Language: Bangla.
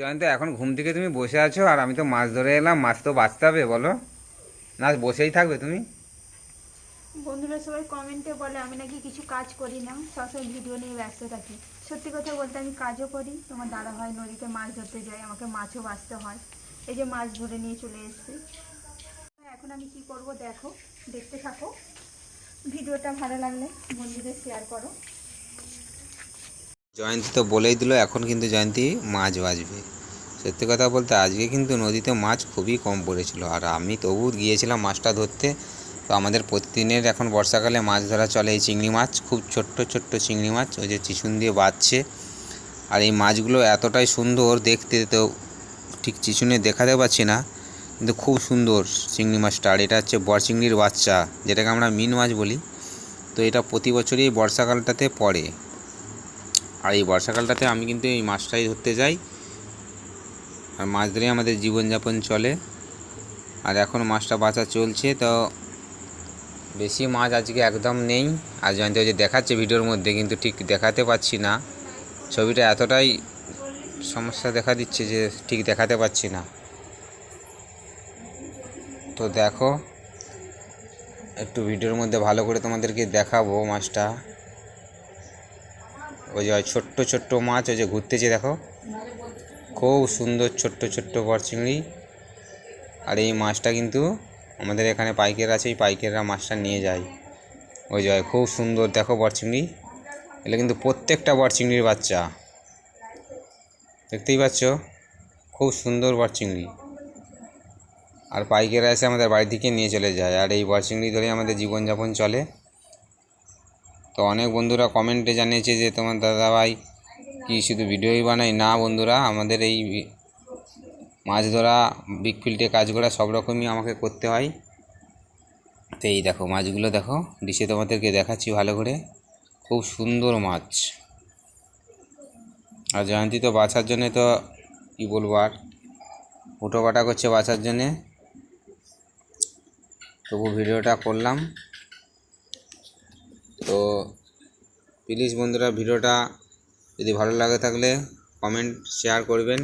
জয়ন্ত, এখন ঘুম থেকে তুমি বসে আছো আর আমি তো মাছ ধরে এলাম, মাছ তো বাঁচতে হবে, বলো। না বসেই থাকবে তুমি? বন্ধুরা সবাই কমেন্টে বলে, আমি নাকি কিছু কাজ করি না সবসময় ভিডিও নিয়ে ব্যস্ত থাকি। সত্যি কথা বলতে আমি কাজও করি, তোমার দাদা হয় নদীতে মাছ ধরতে যাই আমাকে মাছও বাঁচতে হয়। এই যে মাছ ধরে নিয়ে চলে এসেছি। এখন আমি কি করব দেখো, দেখতে থাকো। ভিডিওটা ভালো লাগলে বন্ধুদের শেয়ার করো। জয়ন্তী তো বলেই দিল, এখন কিন্তু জয়ন্তী মাছ বাজবে সত্যি কথা বলতে আজকে কিন্তু নদীতে মাছ খুবই কম পড়েছিল। আর আমি তবু গিয়েছিলাম মাছটা ধরতে। তো আমাদের প্রতিদিনের এখন বর্ষাকালে মাছ ধরা চলে এই চিংড়ি মাছ, খুব ছোট্ট ছোট্ট চিংড়ি মাছ, ওই যে চিচুন দিয়ে বাজছে আর এই মাছগুলো এতটাই সুন্দর দেখতে তো ঠিক চিচুনে দেখাতে পাচ্ছি না, কিন্তু খুব সুন্দর চিংড়ি মাছটা। আর এটা হচ্ছে বর চিংড়ির বাচ্চা, যেটাকে আমরা মিন মাছ বলি। তো এটা প্রতি বছরই বর্ষাকালটাতে পড়ে। আর এই বর্ষাকালটাতে আমি কিন্তু এই মাছটাই ধরতে যাই। আর মাছ ধরেই আমাদের জীবনযাপন চলে। আর এখন মাছটা বাঁচা চলছে, তো বেশি মাছ আজকে একদম নেই। আর জয়ন্ত যে দেখাচ্ছে ভিডিওর মধ্যে, কিন্তু ঠিক দেখাতে পাচ্ছি না। ছবিটা এতটাই সমস্যা দেখা দিচ্ছে যে ঠিক দেখাতে পাচ্ছি না। তো দেখো, একটু ভিডিওর মধ্যে ভালো করে তোমাদেরকে দেখাবো মাছটা। ওই যে ছোট্ট ছোট্ট মাছ, ওই যে ঘুরতেছে, দেখো। খুব সুন্দর ছোট্ট ছোট্ট বড় চিংড়ি। আর এই মাছটা কিন্তু আমাদের এখানে পাইকার আছে, এই পাইকাররা মাছটা নিয়ে যায়। ওই যে খুব সুন্দর, দেখো বড় চিংড়ি। এগুলো কিন্তু প্রত্যেকটা বড় চিংড়ির বাচ্চা। দেখতেই পাচ্ছ? খুব সুন্দর বড় চিংড়ি। আর পাইকাররা এসে আমাদের বাড়ি থেকে নিয়ে চলে যায়। আর এই বড় চিংড়ি ধরে আমাদের জীবনযাপন চলে। তো অনেক বন্ধুরা কমেন্টে জানিয়েছে যে, তোমার দাদাভাই কি শুধু ভিডিওই বানাই না বন্ধুরা, আমাদের এই মাছ ধরা বিগ ফিল্ডে কাজ করা সব রকমই আমাকে করতে হয়। তো এই দেখো, মাছগুলো দেখো ডিশে তোমাদেরকে দেখাচ্ছি ভালো করে। খুব সুন্দর মাছ। আর জয়ন্তী তো বাছার জন্যে তো, কী বলব আর উঠো করছে বাছার জন্যে। তবু ভিডিওটা করলাম। তো প্লিজ বন্ধুরা ভিডিওটা যদি ভালো লাগে থাকলে কমেন্ট শেয়ার করবেন।